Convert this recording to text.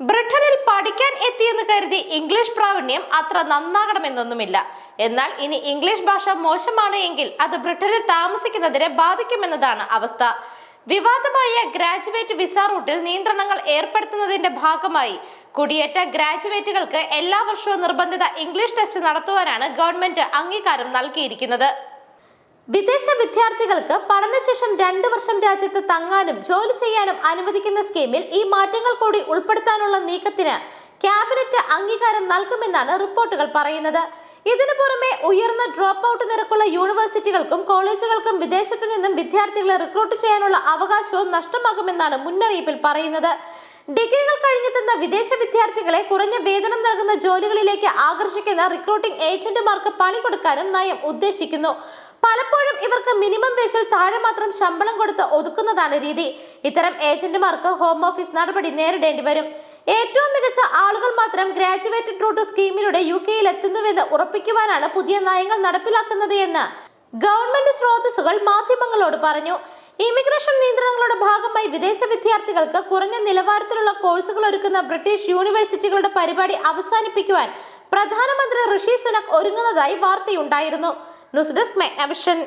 ബ്രിട്ടനിൽ പഠിക്കാൻ എത്തിയെന്ന് കരുതി ഇംഗ്ലീഷ് പ്രാവീണ്യം അത്ര നന്നാകണമെന്നൊന്നുമില്ല. എന്നാൽ ഇനി ഇംഗ്ലീഷ് ഭാഷ മോശമാണ് എങ്കിൽ അത് ബ്രിട്ടനിൽ താമസിക്കുന്നതിനെ ബാധിക്കുമെന്നതാണ് അവസ്ഥ. വിവാദമായ ഗ്രാജുവേറ്റ് വിസ റൂട്ടിൽ നിയന്ത്രണങ്ങൾ ഏർപ്പെടുത്തുന്നതിന്റെ ഭാഗമായി കുടിയേറ്റ ഗ്രാജുവേറ്റുകൾക്ക് എല്ലാ വർഷവും നിർബന്ധിത ഇംഗ്ലീഷ് ടെസ്റ്റ് നടത്തുവാനാണ് ഗവൺമെന്റ് അംഗീകാരം നൽകിയിരിക്കുന്നത്. വിദേശ വിദ്യാർത്ഥികൾക്ക് പഠനശേഷം രണ്ടു വർഷം രാജ്യത്ത് തങ്ങാനും ജോലി ചെയ്യാനും അനുവദിക്കുന്ന സ്കീമിൽ ഈ മാറ്റങ്ങൾ കൂടി ഉൾപ്പെടുത്താനുള്ള നീക്കത്തിന് ക്യാബിനറ്റ് അംഗീകാരം നൽകുമെന്നാണ് റിപ്പോർട്ടുകൾ പറയുന്നത്. ഇതിനു പുറമെ ഉയർന്ന ഡ്രോപ്പ് ഔട്ട് നിരക്കുള്ള യൂണിവേഴ്സിറ്റികൾക്കും കോളേജുകൾക്കും വിദേശത്തു നിന്നും വിദ്യാർത്ഥികളെ റിക്രൂട്ട് ചെയ്യാനുള്ള അവകാശവും നഷ്ടമാകുമെന്നാണ് മുന്നറിയിപ്പിൽ പറയുന്നത്. ഡിഗ്രികൾ കഴിഞ്ഞെത്തുന്ന വിദേശ വിദ്യാർത്ഥികളെ കുറഞ്ഞ വേതനം നൽകുന്ന ജോലികളിലേക്ക് ആകർഷിക്കുന്ന റിക്രൂട്ടിംഗ് ഏജന്റുമാർക്ക് പണി കൊടുക്കാനും നയം ഉദ്ദേശിക്കുന്നു. പലപ്പോഴും ഇവർക്ക് മിനിമം വേസിൽ താഴെ മാത്രം ശമ്പളം കൊടുത്ത് ഒതുക്കുന്നതാണ് രീതി. ഇത്തരം ഏജന്റുമാർക്ക് ഹോം ഓഫീസ് നടപടി നേരിടേണ്ടി വരും. ഏറ്റവും മികച്ച ആളുകൾ മാത്രം ഗ്രാജുവേറ്റഡ് റൂട്ട് സ്കീമിലൂടെ യു കെയിൽ എത്തുന്നുവെന്ന് ഉറപ്പിക്കുവാനാണ് പുതിയ നയങ്ങൾ നടപ്പിലാക്കുന്നത് എന്ന് ഗവൺമെന്റ് സ്രോതസ്സുകൾ മാധ്യമങ്ങളോട് പറഞ്ഞു. ഇമിഗ്രേഷൻ നിയന്ത്രണങ്ങളുടെ ഭാഗമായി വിദേശ വിദ്യാർത്ഥികൾക്ക് കുറഞ്ഞ നിലവാരത്തിലുള്ള കോഴ്സുകൾ ഒരുക്കുന്ന ബ്രിട്ടീഷ് യൂണിവേഴ്സിറ്റികളുടെ പരിപാടി അവസാനിപ്പിക്കുവാൻ പ്രധാനമന്ത്രി ഋഷി സുനക് ഒരുങ്ങുന്നതായി വാർത്തയുണ്ടായിരുന്നു. News desk മെഗ്നവിഷൻ